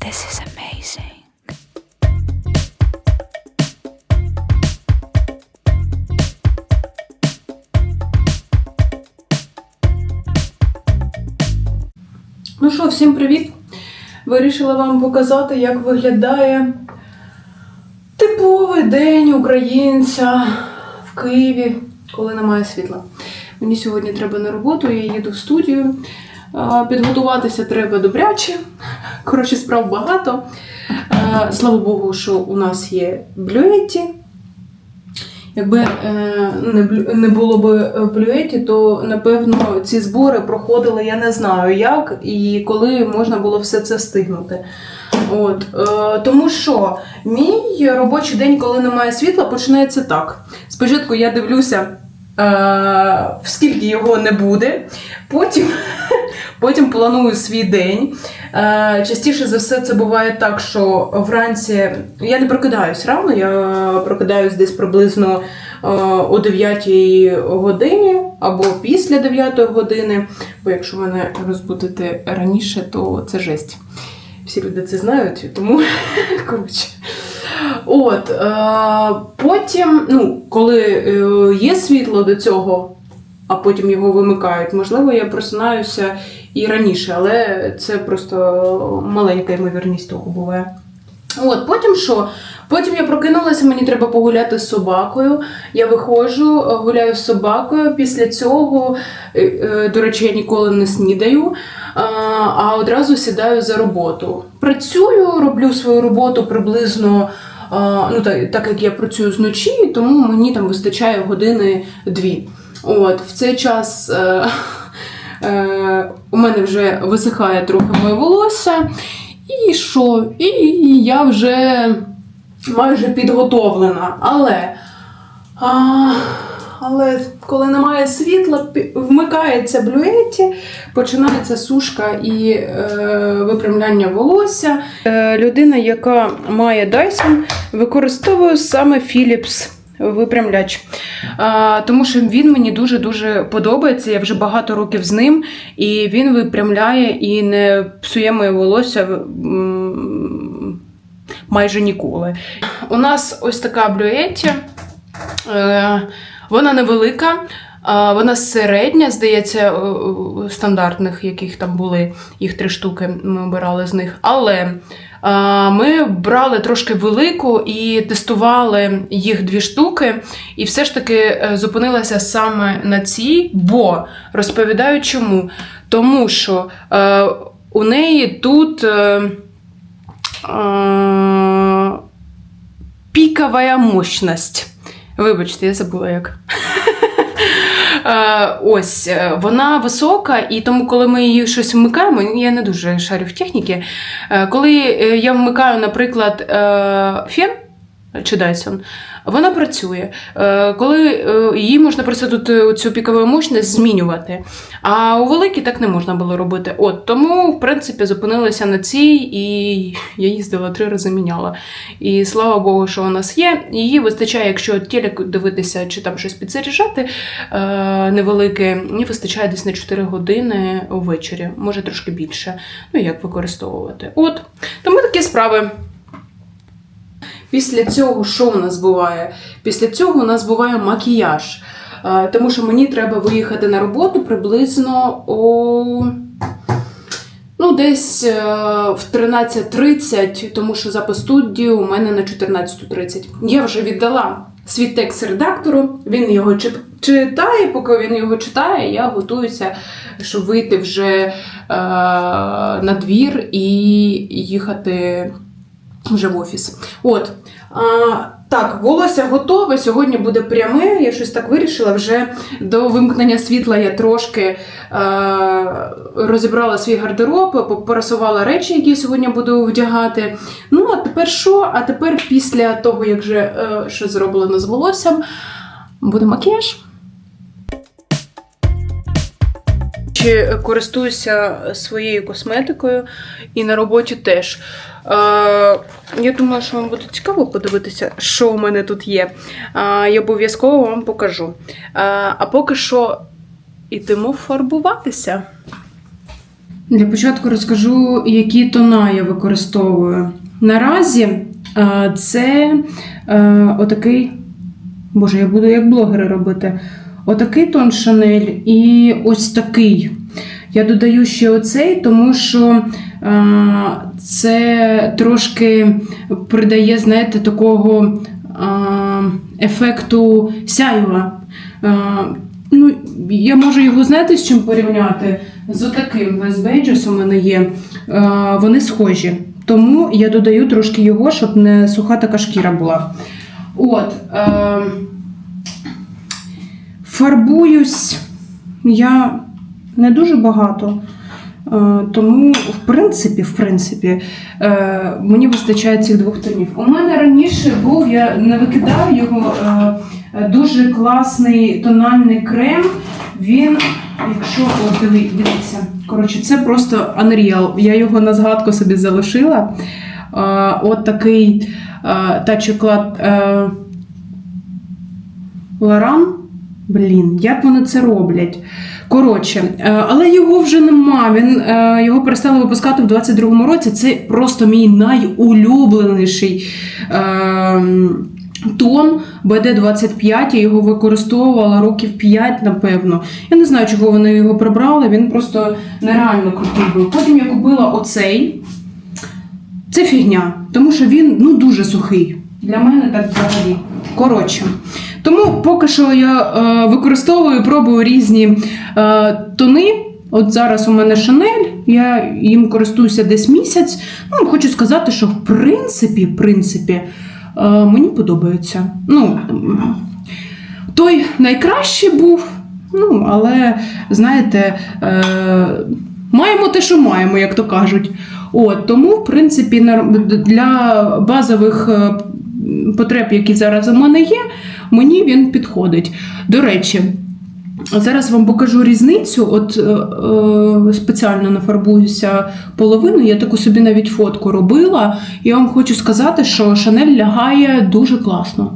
This is amazing. Ну що, всім привіт! Вирішила вам показати, як виглядає типовий день українця в Києві, коли немає світла. Мені сьогодні треба на роботу, я їду в студію. Підготуватися треба добряче. Коротше, справ багато. А, Слава Богу, що у нас є блюеті. Якби е, не, було б е, блюеті, то напевно ці збори проходили, я не знаю як і коли можна було все це встигнути. От, е, тому що мій робочий день, коли немає світла, починається так. Спочатку я дивлюся, е, скільки його не буде, потім, потім планую свій день. Е, частіше за все це буває так, що вранці я не прокидаюсь рано, я прокидаюсь десь приблизно е, о 9 годині або після 9 години. Бо якщо мене розбудити раніше, то це жесть. Всі люди це знають, тому коротше. От, е, потім, ну, коли е, є світло до цього, а потім його вимикають, можливо, я просинаюся і раніше, але це просто маленька ймовірність того буває. От, потім що? Потім я прокинулася, мені треба погуляти з собакою. Я виходжу, гуляю з собакою. Після цього, е, е, до речі, я ніколи не снідаю, а, одразу сідаю за роботу. Працюю, роблю свою роботу приблизно. Ну, так, так як я працюю зночі, тому мені там вистачає години дві. От, в цей час е, е, у мене вже висихає трохи моє волосся. І що? І я вже майже підготовлена. Але, а, але коли немає світла, вмикається блюеті, починається сушка і е, випрямляння волосся. Е, людина, яка має Dyson, використовує саме Philips випрямляч. А, тому що він мені дуже-дуже подобається. Я вже багато років з ним, і він випрямляє і не псує моє волосся майже ніколи. У нас ось така блюетті. Е, Вона невелика. Вона середня, здається, стандартних, яких там були, їх три штуки, ми обирали з них. Але ми брали трошки велику і тестували їх дві штуки, і все ж таки е, зупинилася саме на цій, бо розповідаю чому. Тому що е, у неї тут. Е, е, піковая мощність. Вибачте, я забула як. Е, Ось е, вона висока, і тому, коли ми її щось вмикаємо, я не дуже шарю в техніці. е, Коли я вмикаю, наприклад, фен чи Dyson, вона працює. Е, Коли е, її можна просто тут е, цю пікову мощність змінювати. А у великій так не можна було робити. От тому, в принципі, зупинилася на цій, і я їздила три рази міняла. І слава Богу, що у нас є. Її вистачає, якщо телек дивитися чи там щось підзаряджати невелике, мені вистачає десь на 4 години увечері, може трошки більше. Ну як використовувати. От. Тому такі справи. Після цього, що у нас буває? Після цього у нас буває макіяж. Е, Тому що мені треба виїхати на роботу приблизно о. Ну, десь е, в 13.30, тому що запис студії у мене на 14.30. Я вже віддала свій текст редактору, він його читає, поки він його читає, я готуюся, щоб вийти вже е, на двір і їхати вже в офіс. От. А, так, волосся готове. Сьогодні буде пряме. Я щось так вирішила. Вже до вимкнення світла я трошки е, розібрала свій гардероб, попорасувала речі, які я сьогодні буду вдягати. Ну, а тепер що? А тепер, після того, як вже е, що зроблено з волоссям, буде макіяж. Чи користуюся своєю косметикою і на роботі теж. Е, я думаю, що вам буде цікаво подивитися, що у мене тут є. Е, я обов'язково вам покажу. Е, а поки що йдемо фарбуватися. Для початку розкажу, які тона я використовую. Наразі це отакий, боже, я буду як блогери робити. Отакий тон Шанель і ось такий. Я додаю ще оцей, тому що е, це трошки придає, знаєте, такого е, ефекту сяйва. Е, ну, я можу його знаєте, з чим порівняти? З отаким Les у мене є. Е, вони схожі. Тому я додаю трошки його, щоб не суха така шкіра була. От. Е, фарбуюсь я не дуже багато. Е, Тому, в принципі, в принципі, е, мені вистачає цих двох тонів. У мене раніше був, я не викидав його е, дуже класний тональний крем. Він, якщо дивіться, коротше, це просто Unreal. Я його на згадку собі залишила. От такий та чоклад Лоран. Блін, як вони це роблять? Коротше, е, але його вже нема. Він е, його перестали випускати в 22-му році. Це просто мій найулюбленіший е, тон BD25. Я його використовувала років 5, напевно. Я не знаю, чого вони його прибрали. Він просто нереально крутий був. Потім я купила оцей. Це фігня, тому що він ну дуже сухий. Для мене так взагалі. Коротше. Тому поки що я е, використовую, пробую різні е, тони. От зараз у мене Шанель, я їм користуюся десь місяць. Ну, хочу сказати, що в принципі, в принципі, е, мені подобається. Ну, той найкращий був, ну, але знаєте, е, маємо те, що маємо, як то кажуть. От, тому, в принципі, для базових е, потреб, які зараз у мене є, мені він підходить. До речі, зараз вам покажу різницю. От е, е, спеціально нафарбуюся половину, я таку собі навіть фотку робила. Я вам хочу сказати, що Шанель лягає дуже класно.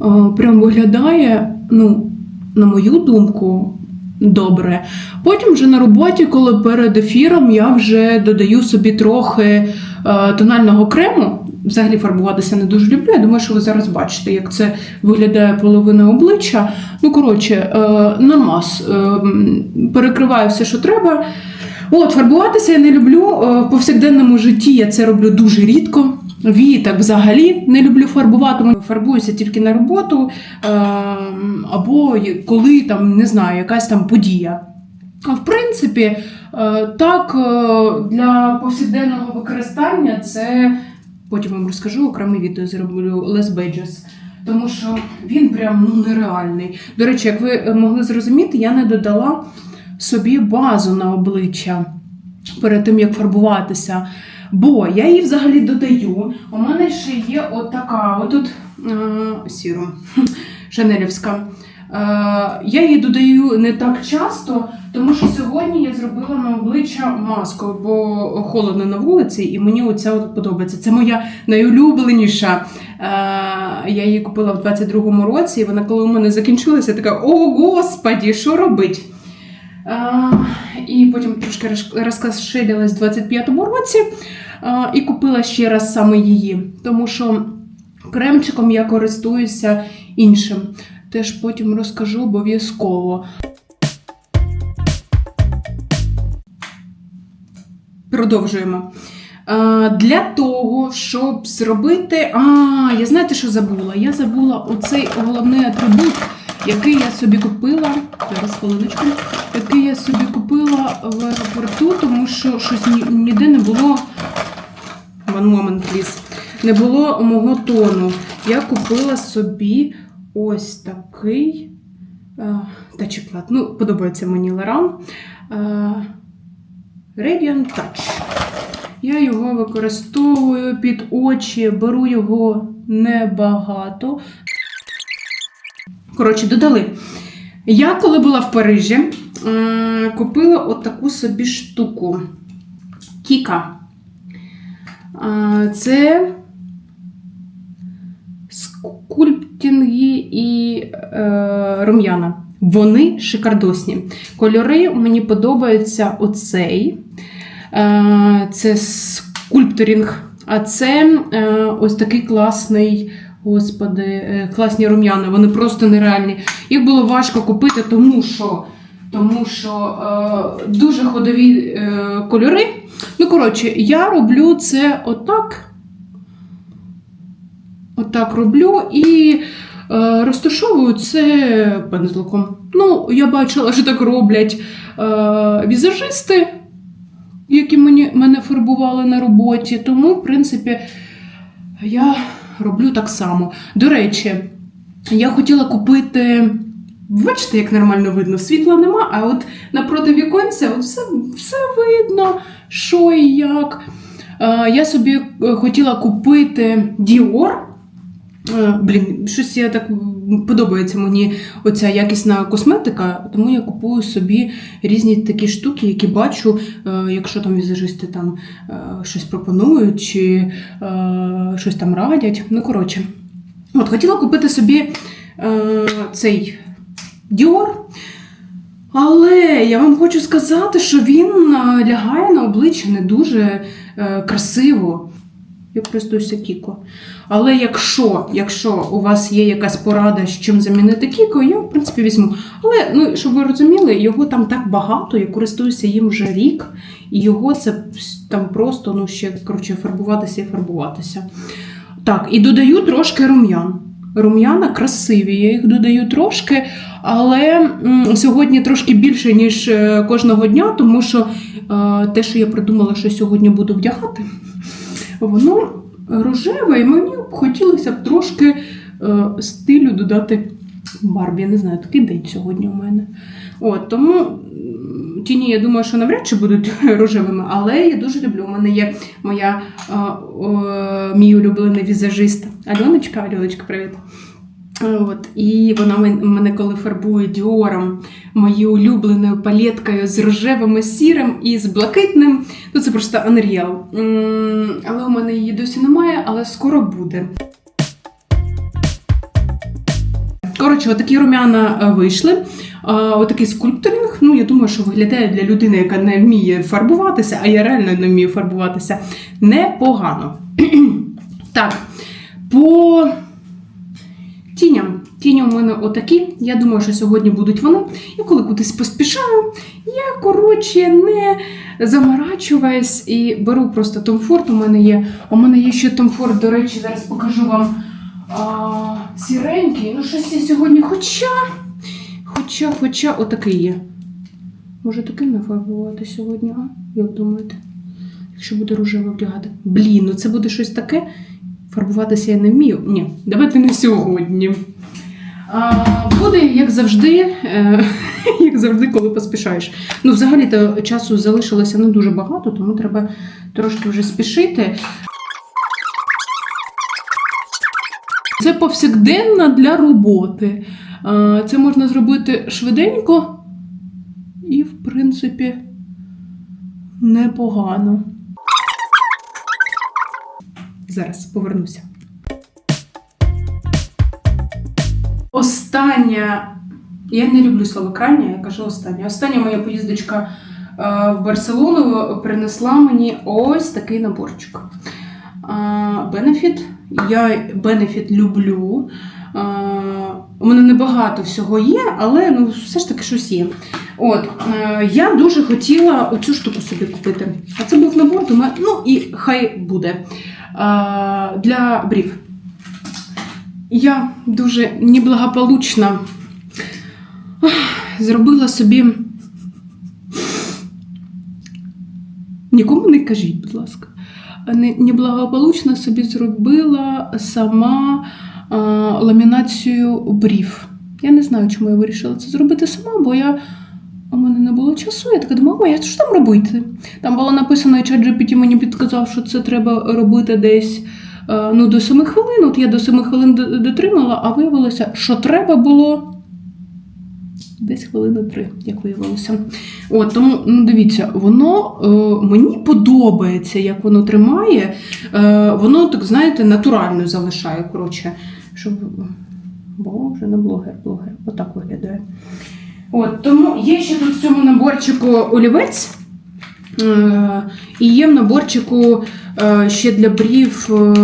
Е, прям виглядає, ну, на мою думку, добре. Потім вже на роботі, коли перед ефіром, я вже додаю собі трохи е, тонального крему. Взагалі фарбуватися не дуже люблю. Я думаю, що ви зараз бачите, як це виглядає половина обличчя. Ну, коротше, е, нормас. Е, перекриваю все, що треба. От, фарбуватися я не люблю. Е, В повсякденному житті я це роблю дуже рідко. Вії так взагалі не люблю фарбувати. Фарбуюся тільки на роботу, або коли там не знаю, якась там подія. А в принципі, так, для повсякденного використання це потім вам розкажу, окреме відео зроблю Les Badges. Тому що він прям ну, нереальний. До речі, як ви е, могли зрозуміти, я не додала собі базу на обличчя перед тим, як фарбуватися. Бо я її взагалі додаю. У мене ще є отака, отут е, сіру, шанелівська. Е, я її додаю не так часто, тому що сьогодні я зробила на обличчя маску, бо холодно на вулиці, і мені оця от подобається. Це моя найулюбленіша. Е, я її купила в 22-му році, і вона, коли у мене закінчилася, така: о господі, що робить? Е, і потім трошки роз- розкошелилась в 25-му році і купила ще раз саме її, тому що кремчиком я користуюся іншим. Теж потім розкажу обов'язково. Продовжуємо. Для того, щоб зробити. А, я знаєте, що забула? Я забула оцей головний атрибут, який я собі купила. Зараз хвилиночку. Який я собі купила в аеропорту, тому що щось ні- ніде не було. One moment, please. Не було мого тону. Я купила собі ось такий е, тачоклад. Ну, подобається мені Лоран. Е, Radiant Touch. Я його використовую під очі, беру його небагато. Коротше, додали. Я, коли була в Парижі, купила отаку собі штуку. Кіка. Е, Це скульптинги і е, рум'яна. Вони шикардосні. Кольори мені подобається оцей. Е, Це скульпторінг. А це е, ось такий класний, господи, е, класні рум'яни. Вони просто нереальні. Їх було важко купити, тому що, тому що е, дуже ходові е, кольори. Ну, коротше, я роблю це отак. Отак роблю і е, розташовую це пензликом. Ну, я бачила, що так роблять е, візажисти, які мені, мене фарбували на роботі. Тому, в принципі, я роблю так само. До речі, я хотіла купити. Бачите, як нормально видно, світла нема, а от напроти віконця все, все видно, що і як. Е, я собі е, хотіла купити Dior. Е, Блін, щось я так подобається мені оця якісна косметика, тому я купую собі різні такі штуки, які бачу, е, якщо там візажисти там е, щось пропонують чи щось там радять. Ну, коротше, от хотіла купити собі цей Dior. Але я вам хочу сказати, що він лягає на обличчя не дуже красиво. Я користуюся Кіко. Але якщо, якщо у вас є якась порада, з чим замінити Кіко, я в принципі візьму. Але ну, щоб ви розуміли, його там так багато, я користуюся їм вже рік, і його це там просто ну, ще коротше, фарбуватися і фарбуватися. Так, і додаю трошки рум'ян. Рум'яна красиві, я їх додаю трошки, але сьогодні трошки більше, ніж е, кожного дня, тому що е, те, що я придумала, що сьогодні буду вдягати, воно рожеве, і мені б хотілося б трошки е, стилю додати Барбі. Я не знаю, такий день сьогодні у мене. От, тому тіні, я думаю, що навряд чи будуть рожевими, але я дуже люблю. У мене є моя е, мій улюблений візажист Альоночка. Альоночка, привіт. От, і вона мене коли фарбує діором, моєю улюбленою палеткою з рожевим, і сірим і з блакитним. Ну це просто Unreal. Але у мене її досі немає, але скоро буде. Коротше, отакі рум'яна е, вийшли. Е, Отакий скульпторинг. Ну, я думаю, що виглядає для людини, яка не вміє фарбуватися, а я реально не вмію фарбуватися. Непогано. так, по тіням. Тіні у мене отакі. Я думаю, що сьогодні будуть вони. Я коли кудись поспішаю, я, коротше, не заморачуюсь і беру просто Ford. У мене є. У мене є ще Ford, до речі, зараз покажу вам а, сіренький. Ну, щось я сьогодні, хоча, хоча, хоча, отакий є. Може таким нафарбувати сьогодні, а? Як думаєте? Якщо буде рожево вдягати. Блін, ну це буде щось таке. Фарбуватися я не вмію. Ні, давайте не сьогодні. А, буде, як завжди, е, як завжди, коли поспішаєш. Ну, взагалі-то часу залишилося не дуже багато, тому треба трошки вже спішити. Це повсякденна для роботи. А, Це можна зробити швиденько і, в принципі, непогано. Зараз повернуся. Остання. Я не люблю слово крайня, я кажу остання. Остання моя поїздочка е, в Барселону принесла мені ось такий наборчик. Бенефіт. Я Бенефіт люблю. Е, У мене небагато всього є, але ну, все ж таки щось є. От, е, я дуже хотіла оцю штуку собі купити. А це був набор, думаю, ну і хай буде. Для брів. Я дуже неблагополучно зробила собі. Нікому не кажіть, будь ласка. Не- Неблагополучно собі зробила сама ламінацію брів. Я не знаю, чому я вирішила це зробити сама, бо я. У мене не було часу. Я така думала, «Ой, а що там робити? Там було написано, і ChatGPT мені підказав, що це треба робити десь е, ну, до 7 хвилин. От я до 7 хвилин дотримала, а виявилося, що треба було десь хвилини три, як виявилося. От, тому ну, дивіться, воно е, мені подобається, як воно тримає. Е, воно, так знаєте, натурально залишає. Коротше, щоб Боже, не блогер, блогер. Отак виглядає. От, тому є ще тут в цьому наборчику олівець. Е, І є в наборчику е, ще для брів е,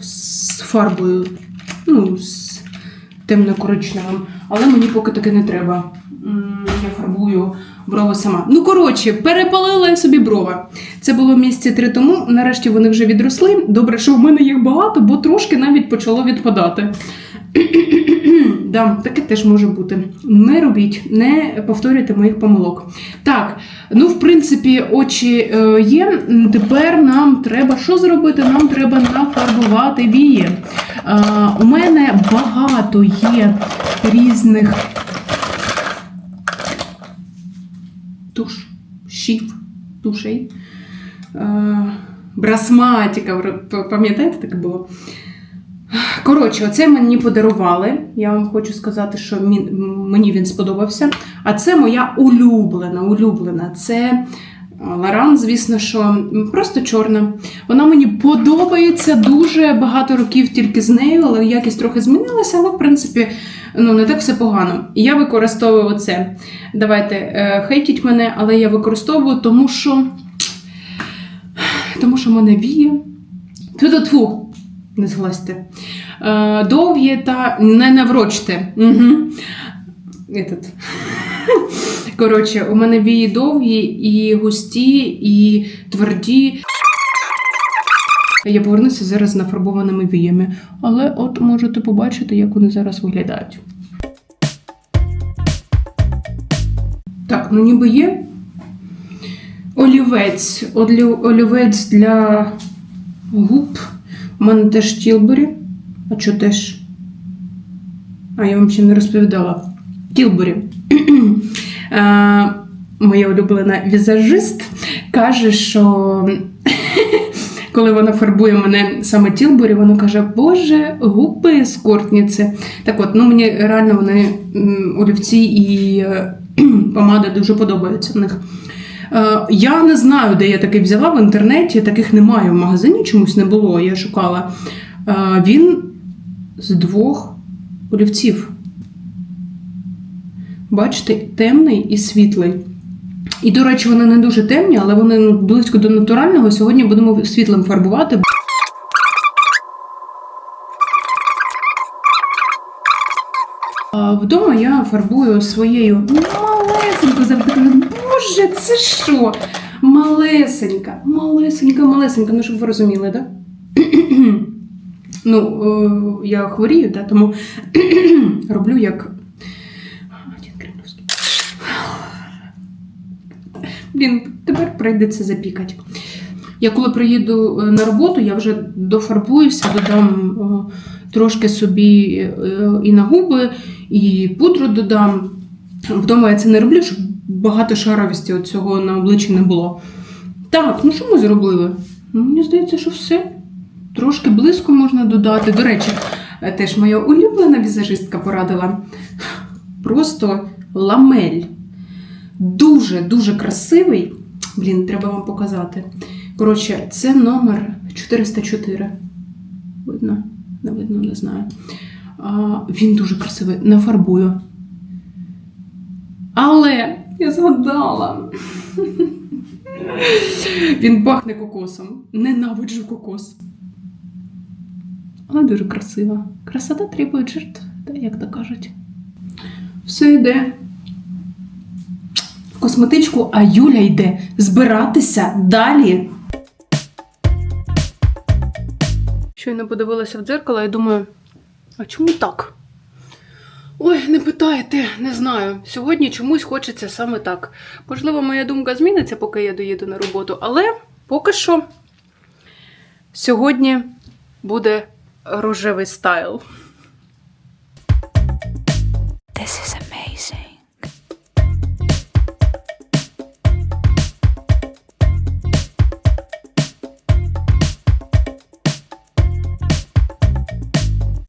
з фарбою. Ну, з темно-коричневим. Але мені поки таки не треба. Я фарбую брови сама. Ну, коротше, перепалила я собі брова. Це було місяці три тому. Нарешті вони вже відросли. Добре, що в мене їх багато, бо трошки навіть почало відпадати. да, таке теж може бути. Не робіть, не повторюйте моїх помилок. Так, ну в принципі, очі е, є. Тепер нам треба що зробити? Нам треба нафарбувати вії. Е, у мене багато є різних туш, шів, тушей. Е, брасматіка, пам'ятаєте, таке було? Коротше, оце мені подарували. Я вам хочу сказати, що мені він сподобався. А це моя улюблена, улюблена. Це Ларан, звісно, що просто чорна. Вона мені подобається дуже багато років тільки з нею, але якість трохи змінилася, але в принципі ну, не так все погано. І я використовую оце. Давайте е, хейтіть мене, але я використовую, тому що. Тому що мене віє. Ту-ту-ту, не зглазьте. Е, довгі та не наврочте. Угу. Этот. Коротше, у мене вії довгі і густі, і тверді. Я повернуся зараз з нафарбованими віями. Але от можете побачити, як вони зараз виглядають. Так, ну ніби є. Олівець. Олівець для губ. У мене теж Тілбері. А що теж? А, я вам ще не розповідала. Тілбері. Е, Моя улюблена візажист каже, що коли вона фарбує мене саме Тілбері, вона каже: Боже, губи скортниці. Так от, ну мені реально вони олівці і е, помада дуже подобаються в них. Е, Я не знаю, де я таке взяла в інтернеті, таких немає в магазині, чомусь не було. Я шукала. Е, Він з двох олівців. Бачите, темний і світлий. І, до речі, вони не дуже темні, але вони ну, близько до натурального. Сьогодні будемо світлим фарбувати. Вдома я фарбую своєю малесенькою завжди кажу, боже, це що? Малесенька, малесенька, малесенька. Ну, щоб ви розуміли, так? Ну, е, я хворію, да, тому роблю як. Блін, тепер прийдеться запікати. Я коли приїду е, на роботу, я вже дофарбуюся, додам е, трошки собі і на губи, і пудру додам. Вдома я це не роблю, щоб багато шаровості от цього на обличчі не було. Так, ну що ми зробили? Ну, мені здається, що все. Трошки блиску можна додати. До речі, теж моя улюблена візажистка порадила. Просто ламель. Дуже-дуже красивий. Блін, треба вам показати. Коротше, це номер 404. Видно? Не видно, не знаю. А, він дуже красивий. Нафарбую. Але я згадала. Він пахне кокосом. Ненавиджу кокос. Але дуже красива. Красота требує жертв, як то кажуть. Все йде в косметичку, а Юля йде збиратися далі. Щойно подивилася в дзеркало і думаю, а чому так? Ой, не питайте, не знаю. Сьогодні чомусь хочеться саме так. Можливо, моя думка зміниться, поки я доїду на роботу, але поки що сьогодні буде рожевий стайл.